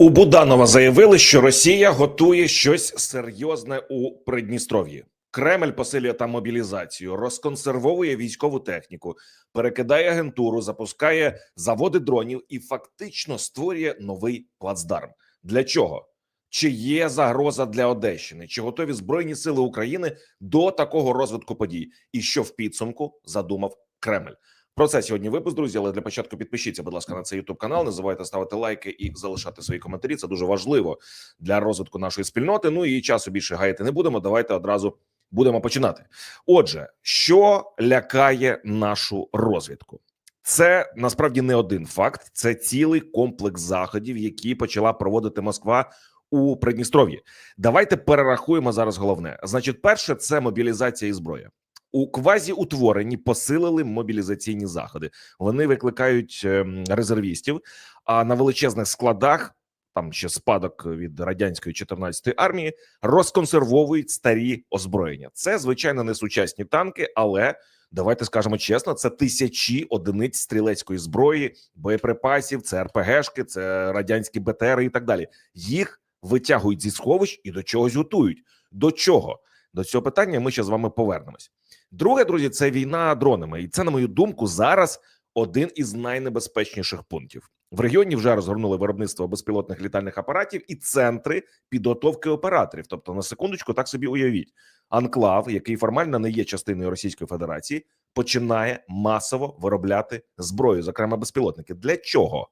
У Буданова заявили, що Росія готує щось серйозне у Придністров'ї. Кремль посилює там мобілізацію, розконсервовує військову техніку, перекидає агентуру, запускає заводи дронів і фактично створює новий плацдарм. Для чого? Чи є загроза для Одещини? Чи готові збройні сили України до такого розвитку подій? І що в підсумку задумав Кремль? Про це сьогодні випуск, друзі. Але для початку підпишіться, будь ласка, на цей youtube канал. Не забувайте ставити лайки і залишати свої коментарі. Це дуже важливо для розвитку нашої спільноти. Ну і часу більше гаяти не будемо. Давайте одразу будемо починати. Отже, що лякає нашу розвідку? Це насправді не один факт, це цілий комплекс заходів, які почала проводити Москва у Придністров'ї. Давайте перерахуємо зараз головне. Значить, перше це мобілізація і зброя. У квазіутворенні посилили мобілізаційні заходи. Вони викликають ем, резервістів. А на величезних складах, там ще спадок від радянської 14-ї армії, розконсервовують старі озброєння. Це звичайно не сучасні танки, але давайте скажемо чесно: це тисячі одиниць стрілецької зброї, боєприпасів, це РПГшки, це радянські БТРи і так далі. Їх витягують зі сховищ і до чогось готують. До чого? До цього питання ми ще з вами повернемось. Друге, друзі, це війна дронами, і це, на мою думку, зараз один із найнебезпечніших пунктів. В регіоні вже розгорнули виробництво безпілотних літальних апаратів і центри підготовки операторів. Тобто, на секундочку, так собі уявіть, анклав, який формально не є частиною Російської Федерації, починає масово виробляти зброю, зокрема безпілотники. Для чого?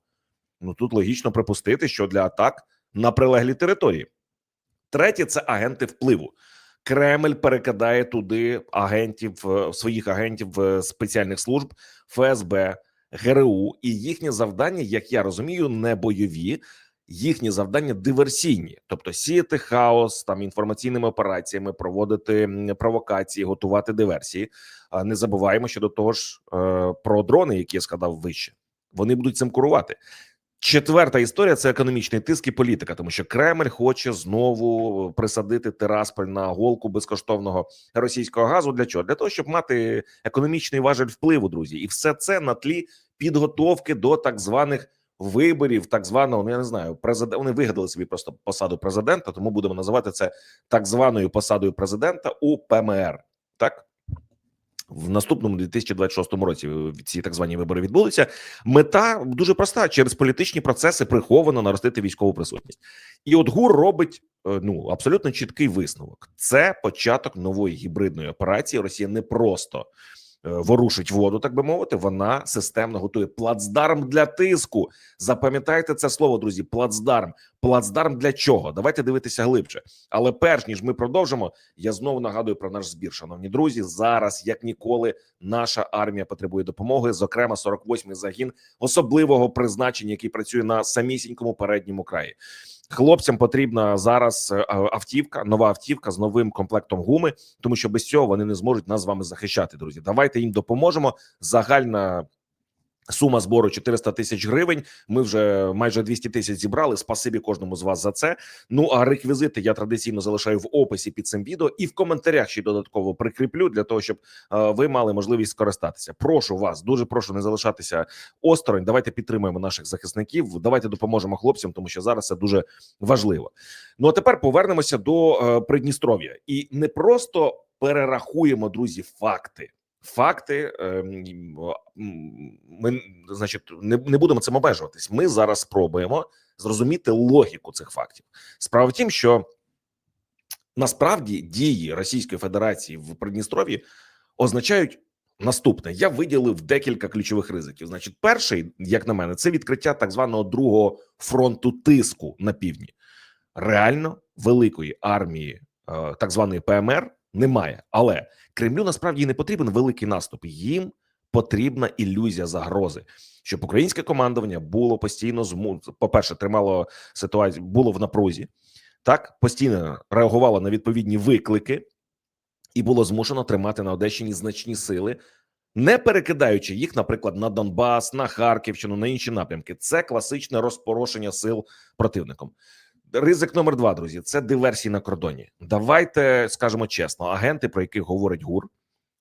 Ну тут логічно припустити, що для атак на прилеглі території. Третє це агенти впливу. Кремль перекидає туди агентів е, своїх агентів е, спеціальних служб ФСБ, ГРУ, і їхнє завдання, як я розумію, не бойові. Їхні завдання диверсійні, тобто сіяти хаос там інформаційними операціями, проводити провокації, готувати диверсії. А не забуваємо ще до того ж е, про дрони, які я сказав вище. Вони будуть цим курувати. Четверта історія це економічний тиск і політика, тому що Кремль хоче знову присадити Тирасполь на голку безкоштовного російського газу. Для чого? Для того, щоб мати економічний важель впливу, друзі, і все це на тлі підготовки до так званих виборів, так званого, ну я не знаю, президент. Вони вигадали собі просто посаду президента, тому будемо називати це так званою посадою президента у ПМР. Так. В наступному 2026 році ці так звані вибори відбулися. Мета дуже проста: через політичні процеси приховано наростити військову присутність. І от ГУР робить е, ну абсолютно чіткий висновок: це початок нової гібридної операції. Росія не просто е, ворушить воду, так би мовити. Вона системно готує плацдарм для тиску. Запам'ятайте це слово, друзі. Плацдарм. Плацдарм для чого? Давайте дивитися глибше. Але перш ніж ми продовжимо, я знову нагадую про наш збір. Шановні друзі, зараз як ніколи наша армія потребує допомоги. Зокрема, 48-й загін особливого призначення, який працює на самісінькому передньому краї. Хлопцям потрібна зараз е, автівка, нова автівка з новим комплектом гуми, тому що без цього вони не зможуть нас з вами захищати. Друзі, давайте їм допоможемо. Загальна сума збору 400 тисяч гривень. Ми вже майже 200 тисяч зібрали. Спасибі кожному з вас за це. Ну а реквізити я традиційно залишаю в описі під цим відео і в коментарях ще додатково прикріплю для того, щоб е, ви мали можливість скористатися. Прошу вас, дуже прошу не залишатися осторонь. Давайте підтримуємо наших захисників. Давайте допоможемо хлопцям, тому що зараз це дуже важливо. Ну а тепер повернемося до е, Придністров'я і не просто перерахуємо друзі факти. Факти ем, ми, значить, не, не будемо цим обмежуватись. Ми зараз спробуємо зрозуміти логіку цих фактів. Справа в тім, що насправді дії Російської Федерації в Придністров'ї означають наступне: я виділив декілька ключових ризиків. Значить, перший, як на мене, це відкриття так званого другого фронту тиску на півдні. Реально великої армії е, так званої ПМР немає, але Кремлю насправді не потрібен великий наступ. Їм потрібна ілюзія загрози, щоб українське командування було постійно зму... по-перше, тримало ситуацію, було в напрузі, так постійно реагувало на відповідні виклики, і було змушено тримати на Одещині значні сили, не перекидаючи їх, наприклад, на Донбас, на Харківщину, на інші напрямки. Це класичне розпорошення сил противником. Ризик номер два, друзі, це диверсії на кордоні. Давайте скажемо чесно: агенти, про яких говорить ГУР,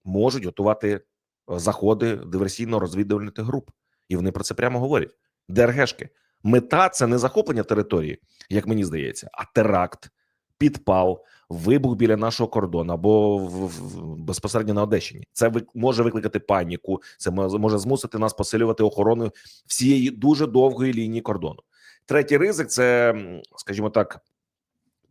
можуть готувати е, заходи диверсійно-розвідувальних груп, і вони про це прямо говорять. ДРГшки Мета це не захоплення території, як мені здається, а теракт, підпал, вибух біля нашого кордону або в, в, безпосередньо на Одещині. Це вик- може викликати паніку. Це може змусити нас посилювати охорону всієї дуже довгої лінії кордону. Третій ризик це, скажімо так,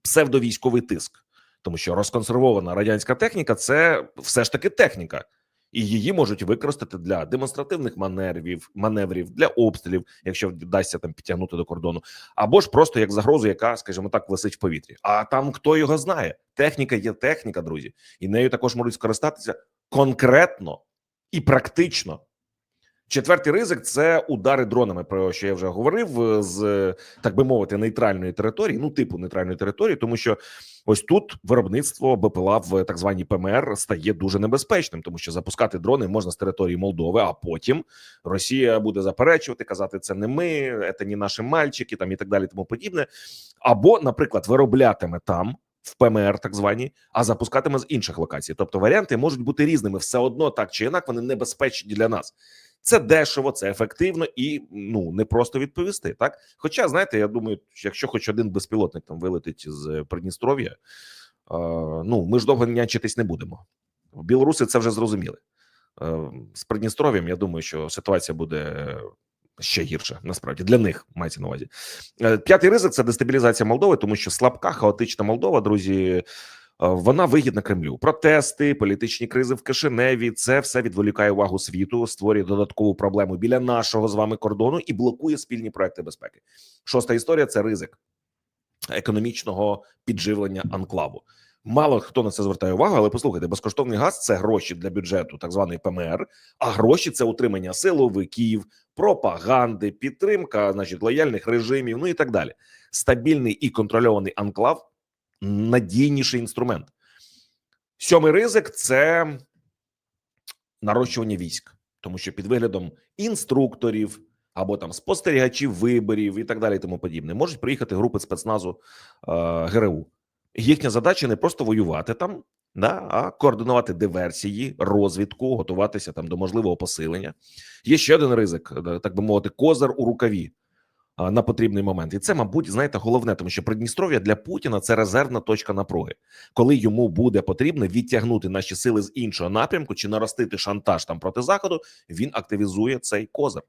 псевдовійськовий тиск, тому що розконсервована радянська техніка це все ж таки техніка, і її можуть використати для демонстративних маневрів, маневрів для обстрілів, якщо вдасться там підтягнути до кордону, або ж просто як загрозу, яка, скажімо так, висить в повітрі. А там хто його знає? Техніка є техніка, друзі, і нею також можуть скористатися конкретно і практично. Четвертий ризик це удари дронами, про що я вже говорив е, з так би мовити нейтральної території, ну типу нейтральної території, тому що ось тут виробництво БПЛА в так званій ПМР стає дуже небезпечним, тому що запускати дрони можна з території Молдови, а потім Росія буде заперечувати, казати це не ми, це не наші мальчики, там і так далі, тому подібне. Або, наприклад, вироблятиме там. В ПМР, так звані, а запускатиме з інших локацій. Тобто варіанти можуть бути різними. Все одно так чи інак вони небезпечні для нас. Це дешево, це ефективно і ну не просто відповісти. Так, хоча знаєте, я думаю, якщо хоч один безпілотник там вилетить з Придністров'я, е, ну ми ж довго нянчитись не будемо. Білоруси це вже зрозуміли. Е, з Придністров'ям, я думаю, що ситуація буде ще гірша. Насправді для них мається на увазі. Е, П'ятий ризик це дестабілізація Молдови, тому що слабка, хаотична Молдова, друзі. Е, Вона вигідна Кремлю. Протести, політичні кризи в Кишиневі. Це все відволікає увагу світу, створює додаткову проблему біля нашого з вами кордону і блокує спільні проекти безпеки. Шоста історія це ризик економічного підживлення анклаву. Мало хто на це звертає увагу, але послухайте, безкоштовний газ це гроші для бюджету, так званий ПМР. А гроші це утримання силовиків, пропаганди, підтримка, значить, лояльних режимів, ну і так далі. Стабільний і контрольований анклав надійніший інструмент. Сьомий ризик це нарощування військ, тому що під виглядом інструкторів або там спостерігачів виборів і так далі, і тому подібне, можуть приїхати групи спецназу е, ГРУ. Їхня задача не просто воювати там, да, а координувати диверсії, розвідку, готуватися там до можливого посилення. Є ще один ризик, е, так би мовити, козир у рукаві на потрібний момент. І це, мабуть, знаєте, головне, тому що Придністров'я для Путіна це резервна точка напруги, коли йому буде потрібно відтягнути наші сили з іншого напрямку чи наростити шантаж там проти заходу. Він активізує цей козир.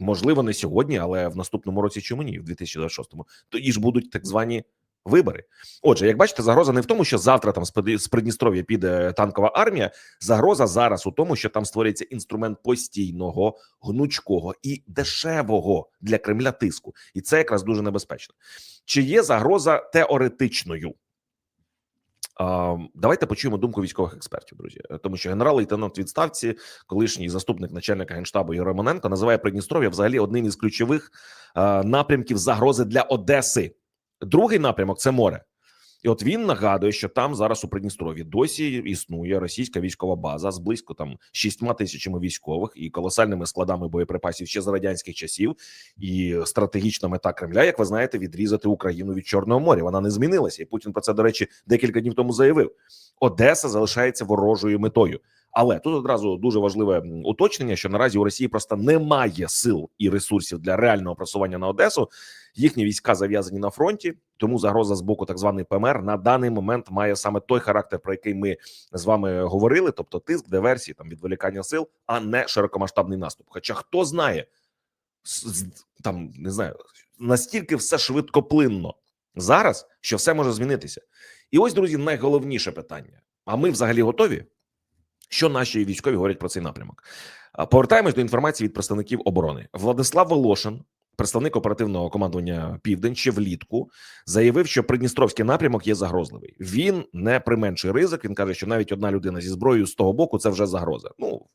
Можливо, не сьогодні, але в наступному році чому ні, в 2026-му. Тоді ж будуть так звані вибори. Отже, як бачите, загроза не в тому, що завтра там з Придністров'я піде танкова армія. Загроза зараз у тому, що там створюється інструмент постійного, гнучкого і дешевого для Кремля тиску, і це якраз дуже небезпечно. Чи є загроза теоретичною? Давайте почуємо думку військових експертів, друзі, тому що генерал-лейтенант відставці, колишній заступник начальника генштабу Юрій Романенко, називає Придністров'я взагалі одним із ключових напрямків загрози для Одеси. Другий напрямок це море. І от він нагадує, що там зараз у Придністров'ї досі існує російська військова база з близько там шістьма тисячами військових і колосальними складами боєприпасів ще з радянських часів. І стратегічна мета Кремля, як ви знаєте, відрізати Україну від Чорного моря. Вона не змінилася. І Путін про це, до речі, декілька днів тому заявив. Одеса залишається ворожою метою. Але тут одразу дуже важливе уточнення, що наразі у Росії просто немає сил і ресурсів для реального просування на Одесу. Їхні війська зав'язані на фронті, тому загроза з боку так званий ПМР на даний момент має саме той характер, про який ми з вами говорили, тобто тиск, диверсії, там відволікання сил, а не широкомасштабний наступ. Хоча хто знає, там не знаю, настільки все швидкоплинно зараз, що все може змінитися. І ось, друзі, найголовніше питання: а ми взагалі готові? Що наші військові говорять про цей напрямок? Повертаємось до інформації від представників оборони. Владислав Волошин, представник оперативного командування Південь, ще влітку заявив, що Придністровський напрямок є загрозливий. Він не применшує ризик. Він каже, що навіть одна людина зі зброєю з того боку це вже загроза. Ну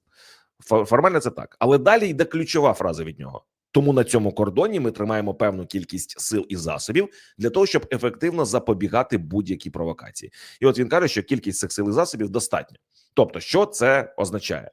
формально це так, але далі йде ключова фраза від нього. Тому на цьому кордоні ми тримаємо певну кількість сил і засобів для того, щоб ефективно запобігати будь-якій провокації. І от він каже, що кількість цих сил і засобів достатньо. Тобто, що це означає?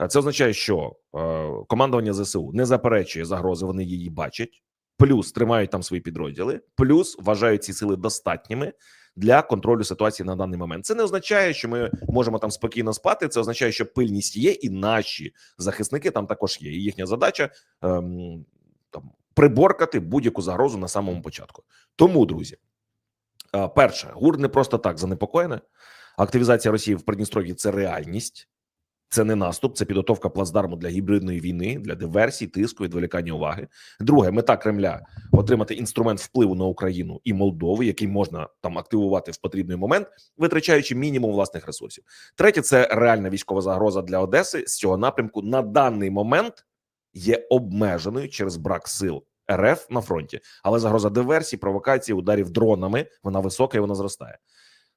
Е, Це означає, що е, командування ЗСУ не заперечує загрози, вони її бачать, плюс тримають там свої підрозділи, плюс вважають ці сили достатніми для контролю ситуації на даний момент. Це не означає, що ми можемо там спокійно спати. Це означає, що пильність є, і наші захисники там також є. І їхня задача ем, там приборкати будь-яку загрозу на самому початку. Тому, друзі, е, перше, ГУР не просто так занепокоєне. Активізація Росії в Придністров'ї це реальність. Це не наступ, це підготовка плацдарму для гібридної війни, для диверсій, тиску, відволікання уваги. Друге, мета Кремля отримати інструмент впливу на Україну і Молдову, який можна там активувати в потрібний момент, витрачаючи мінімум власних ресурсів. Третє це реальна військова загроза для Одеси з цього напрямку на даний момент є обмеженою через брак сил РФ на фронті, але загроза диверсій, провокацій, ударів дронами вона висока і вона зростає.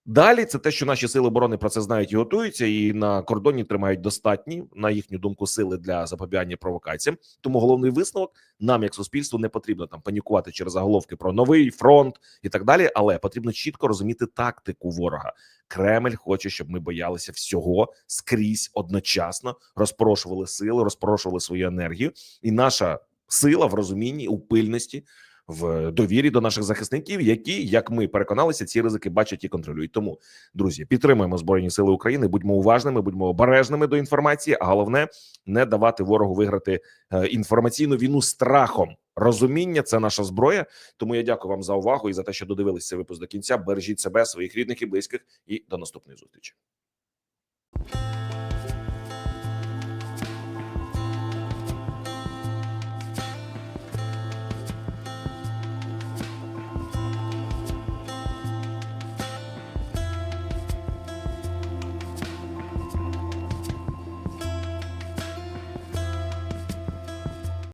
Далі це те, що наші сили оборони про це знають і готуються, і на кордоні тримають достатні, на їхню думку, сили для запобігання провокаціям. Тому головний висновок нам, як суспільству, не потрібно там панікувати через заголовки про новий фронт і так далі. Але потрібно чітко розуміти тактику ворога. Кремль хоче, щоб ми боялися всього скрізь одночасно, розпорошували сили, розпорошували свою енергію, і наша сила в розумінні у пильності в довірі до наших захисників, які, як ми переконалися, ці ризики бачать і контролюють. Тому, друзі, підтримуємо збройні сили України. Будьмо уважними, будьмо обережними до інформації. А головне не давати ворогу виграти е, інформаційну війну страхом. Розуміння це наша зброя. Тому я дякую вам за увагу і за те, що додивилися випуск до кінця. Бережіть себе, своїх рідних і близьких, і до наступної зустрічі.